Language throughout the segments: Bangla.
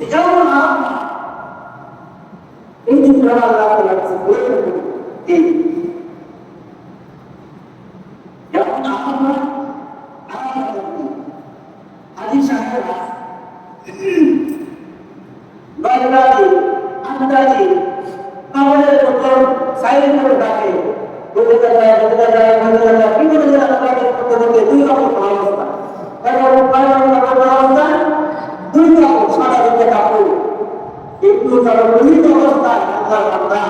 এটাও না এই চিত্র আল্লাহ তাআলা কাছে বলে এই আন্দাজি আমাদের করে থাকে কিন্তু তার দুই অবস্থায় আল্লাহ বান্দা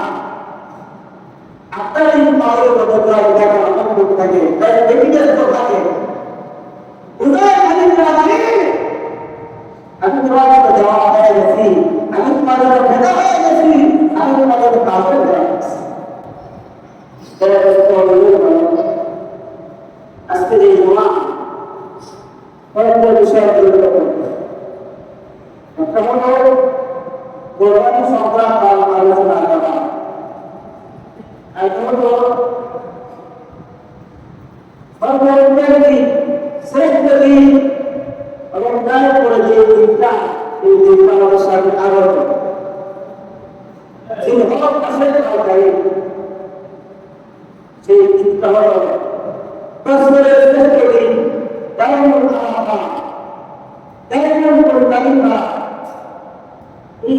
আপনার এই পাওয়ার কথা দেখা অনেক থাকে তাই এভিডেন্স তো থাকে উদয় খালি রাখি আমি তোমাদের জবাব হয়ে গেছি আমি তোমাদের কাউকে হয়ে গেছি আজকে যে জমা কয়েকটা বিষয় একটা হলো কোরবানি সংক্রান্ত আলোচনা করা হলো সর্বব্যাপী শ্রেষ্ঠ দিন এবং তারপরে যে দিকটা এই দিকটা আমাদের সামনে আগত যিনি হক আসেন সরকারি সেই দিকটা হল রসুলের শ্রেষ্ঠ দিন এই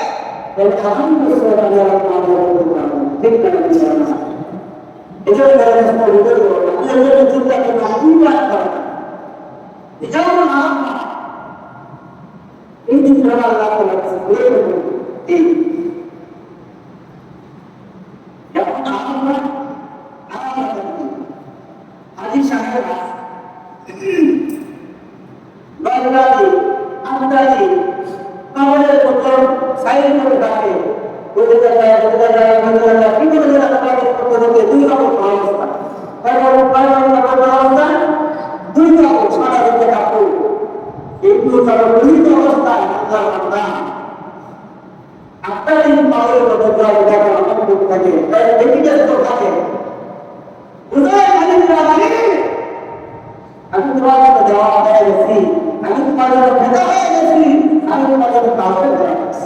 এই দেশের আমরা শুনতে পারব না আর শুনলে আমরা আদায় করতে পারব না ঠিক আছে যদি যেমন আল্লাহ আমাদের কাছে চলে যায় এই আলোচনা যদি আমরা আমরা পেয়ে শুনি এটা সেটা আমাদের এক বছরের টাকা হবে না আমরা যদি আমরা হিন্দু হায়াত লাভ করে তাহলে আলহামদুলিল্লাহ আমরা আমাদের করতে পারব ঠিক না এটা ব্যবস্থা হতে হবে আমাদের চিন্তা করতে হবে এটাও না এই চিন্তা আল্লাহ তাআলা কাছে বলে দেবেন এই যেমন আমরা হাজি সাহেবরা বাংলাদেশ আন্দাজি আমাদের উপর সাইন করে থাকে বলে যায় বলে যায় বলে যায় কি বলে যায় আমাদের পক্ষ থেকে দুই রকম অবস্থা কারণ কারণ অবস্থা দুই রকম সারা দিকে কাপড় কিন্তু তার দুই অবস্থায় আল্লাহ বান্দা আপনার এই পাওয়ার কথা দেখা অনেক থাকে তাই এভিডেন্স তো থাকে উদয় খালি রাখি আমি তোমাদের জবাব গেছি আমি তোমাদের ভেদা হয়ে গেছি আমি তোমাদের কাউকে হয়ে গেছি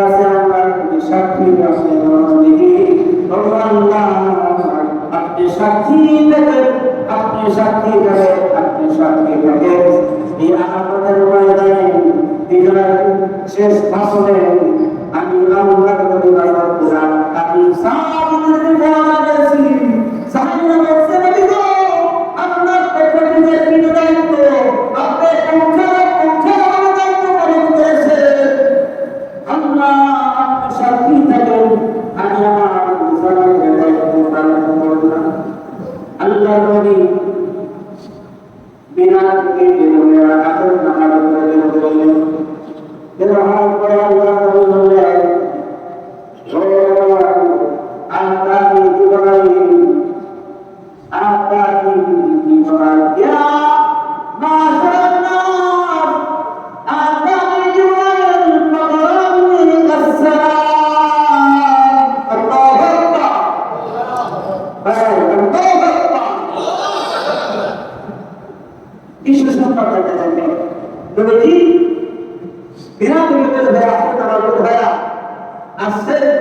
কাছে আল্লাহর সাক্ষী আছে আপনি সাক্ষী থাকেন আপনি সাক্ষী থাকেন আপনি সাক্ষী থাকেন এই আমাদের শেষ ভাষণে Thank.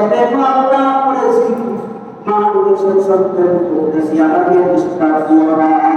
সাথে মাতা করেছি। মা বলেছেন সত্যের উদ্দেশ্যে আমাকে নিষ্ঠা দিও না